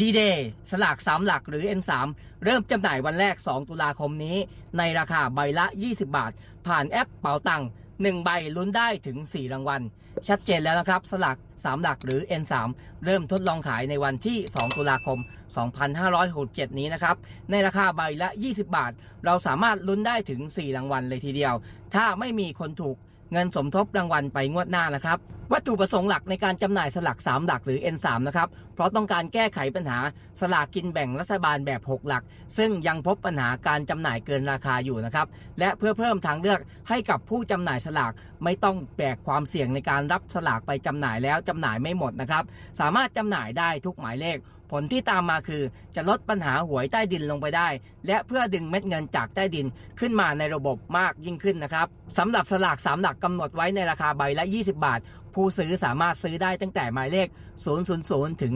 ดีเดย์สลาก3หลักหรือ N3 เริ่มจำหน่ายวันแรก 2 ตุลาคมนี้ ในราคาใบละ 20 บาท ผ่านแอปเป๋าตังค์1ใบลุ้นได้ถึง 4 รางวัล ชัดเจนแล้วนะครับ สลาก3 หลักหรือ N3 เริ่มทดลองขายในวันที่ 2 ตุลาคม 2567 นี้นะครับ ในราคาใบละ 20 บาท เราสามารถลุ้นได้ถึง 4 รางวัลเลยทีเดียว ถ้าไม่มีคนถูก เงินสมทบรางวัลไปงวดหน้านะครับ วัตถุประสงค์หลักในการจำหน่ายสลาก 3 หลักหรือ N3 นะครับ เพราะต้องการแก้ไขปัญหาสลากกินแบ่งรัฐบาลแบบ 6 หลัก ซึ่งยังพบปัญหาการจำหน่ายเกินราคาอยู่นะครับ และเพื่อเพิ่มทางเลือกให้กับผู้จำหน่ายสลากไม่ต้องแบกความเสี่ยงในการรับสลากไปจำหน่ายแล้วจำหน่ายไม่หมดนะครับ สามารถจำหน่ายได้ทุกหมายเลขผลที่ตามมาคือจะลดปัญหาหวยใต้ดินลงไปได้ และเพื่อดึงเม็ดเงินจากใต้ดินขึ้นมาในระบบมากยิ่งขึ้นนะครับสำหรับสลาก 3 หลักกำหนดไว้ในราคาใบละ 20 บาท ผู้ซื้อสามารถซื้อได้ตั้งแต่หมายเลข 000 ถึง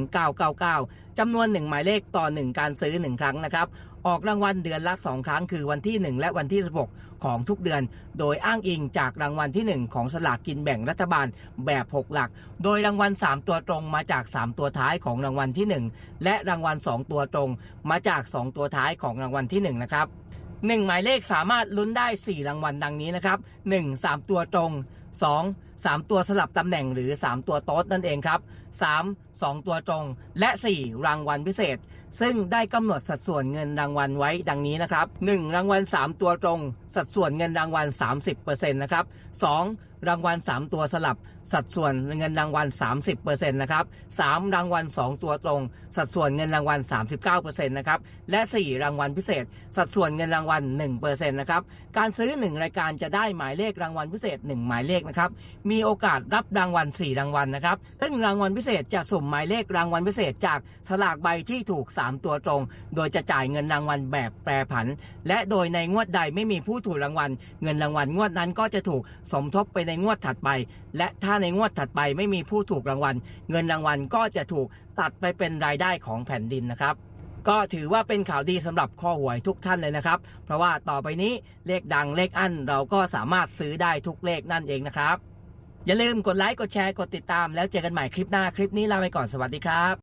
999 จำนวน 1 หมายเลขต่อ 1 การซื้อ 1 ครั้งนะครับ ออกรางวัลเดือนละ 2 ครั้งคือวันที่ 1 และวันที่ 16 ของทุกเดือน โดยอ้างอิงจากรางวัลที่ 1 ของสลากกินแบ่งรัฐบาลแบบ 6 หลัก โดยรางวัล 3 ตัวตรงมาจาก 3 ตัวท้ายของรางวัลที่ 1 และรางวัล 2 ตัวตรงมาจาก 2 ตัวท้ายของรางวัลที่ 1 นะครับ 1 หมายเลขสามารถลุ้นได้ 4 รางวัลดังนี้นะครับ 1. 3 ตัวตรง 2. 3 ตัวสลับตำแหน่งหรือ 3 ตัวโต๊ดนั่นเองครับ 3. 2 ตัวตรง และ 4 รางวัลพิเศษ ซึ่งได้กำหนดสัดส่วนเงินรางวัลไว้ดังนี้นะครับ 1. รางวัล 3 ตัวตรง สัดส่วนเงินรางวัล 30%นะครับ 2. รางวัล 3 ตัวสลับ สัดส่วนเงินรางวัล 30%นะครับ 3. รางวัล 2 ตัวตรง สัดส่วนเงินรางวัล 39%นะครับ และ 4 รางวัลพิเศษ สัดส่วนเงินรางวัล 1%นะครับ การซื้อ 1 รายการจะได้หมายเลขรางวัลพิเศษ 1 หมายเลขนะครับ มีโอกาสรับรางวัล 4 รางวัลนะครับ ซึ่งรางวัลพิเศษจะสุ่มหมายเลขรางวัลพิเศษ จากสลากใบที่ถูก 3 ตัวตรง โดยจะจ่ายเงินรางวัลแบบแปรผัน และโดยในงวดใดไม่มีผู้ถูกรางวัล เงินรางวัลงวดนั้นก็จะถูกสมทบไปในงวดถัดไป และถ้าในงวดถัดไปไม่มีผู้ถูกรางวัล เงินรางวัลก็จะถูกตัดไปเป็นรายได้ของแผ่นดินนะครับก็ถือว่าเป็นข่าวดีสำหรับข้อหวยทุกท่านเลยนะครับ เพราะว่าต่อไปนี้เลขดังเลขอั้นเราก็สามารถซื้อได้ทุกเลขนั่นเองนะครับ อย่าลืมกดไลค์กดแชร์กดติดตามแล้วเจอกันใหม่คลิปหน้าคลิปนี้ลาไปก่อนสวัสดีครับ